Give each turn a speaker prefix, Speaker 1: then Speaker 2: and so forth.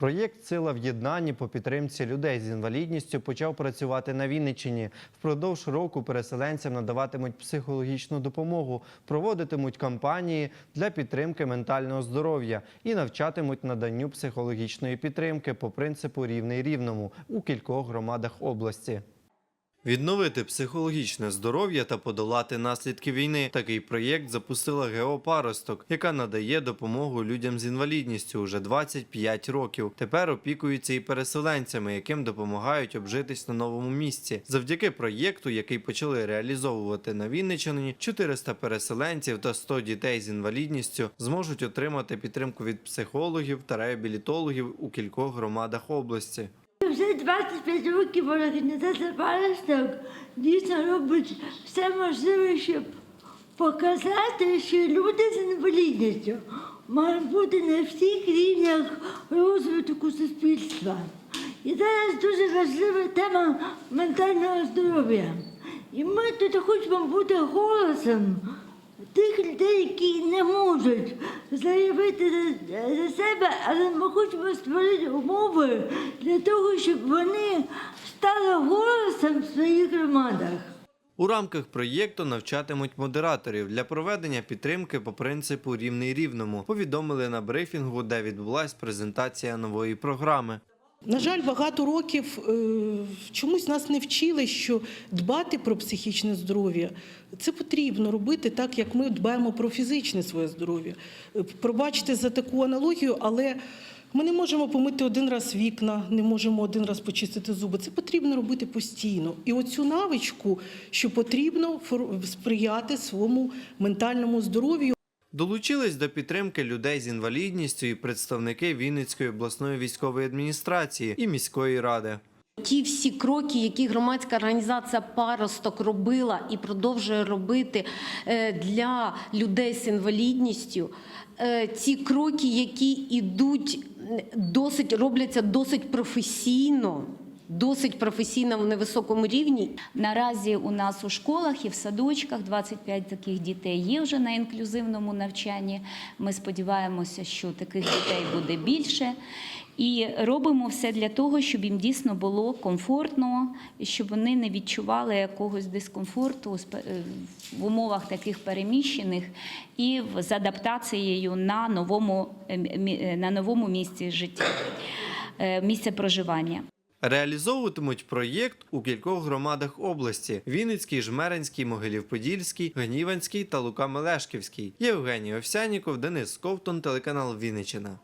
Speaker 1: Проєкт Сила в єднанні по підтримці людей з інвалідністю почав працювати на Вінниччині. Впродовж року переселенцям надаватимуть психологічну допомогу, проводитимуть кампанії для підтримки ментального здоров'я і навчатимуть наданню психологічної підтримки по принципу рівний рівному у кількох громадах області. Відновити психологічне здоров'я та подолати наслідки війни. Такий проєкт запустила ГО Паросток, яка надає допомогу людям з інвалідністю уже 25 років. Тепер опікуються і переселенцями, яким допомагають обжитись на новому місці. Завдяки проєкту, який почали реалізовувати на Вінниччині, 400 переселенців та 100 дітей з інвалідністю зможуть отримати підтримку від психологів та реабілітологів у кількох громадах області.
Speaker 2: Вже 25 років організація «Паросток» дійсно робить все можливе, щоб показати, що люди з інвалідністю мають бути на всіх рівнях розвитку суспільства. І зараз дуже важлива тема ментального здоров'я. І ми тут хочемо бути голосом тих людей, які не можуть заявити за, себе, але ми хочемо створити умови для того, щоб вони стали голосом в своїх громадах.
Speaker 1: У рамках проєкту навчатимуть модераторів для проведення підтримки по принципу рівний рівному. Повідомили на брифінгу, де відбулась презентація нової програми.
Speaker 3: На жаль, багато років е, чомусь нас не вчили, що дбати про психічне здоров'я це потрібно робити так, як ми дбаємо про фізичне своє здоров'я. Е, Пробачте за таку аналогію, але ми не можемо помити один раз вікна, не можемо один раз почистити зуби. Це потрібно робити постійно. І оцю навичку, що потрібно сприяти своєму ментальному здоров'ю.
Speaker 1: Долучились до підтримки людей з інвалідністю і представники Вінницької обласної військової адміністрації і міської ради.
Speaker 4: Ті всі кроки, які громадська організація Паросток робила і продовжує робити е, для людей з інвалідністю, е, ці кроки, які йдуть досить робляться досить професійно, досить професійно на високому рівні.
Speaker 5: Наразі у нас у школах і в садочках 25 таких дітей є вже на інклюзивному навчанні. Ми сподіваємося, що таких дітей буде більше. І робимо все для того, щоб їм дійсно було комфортно, щоб вони не відчували якогось дискомфорту е, в умовах таких переміщених і в- з адаптацією на новому, е, мі- е, на новому місці життя, е, місце проживання.
Speaker 1: Реалізовуватимуть проєкт у кількох громадах області: Вінницький, Жмеринський, Могилів-Подільський, Гніванський та Лука Мелешківський. Євгеній Овсяніков, Денис Ковтон, телеканал Вінниччина.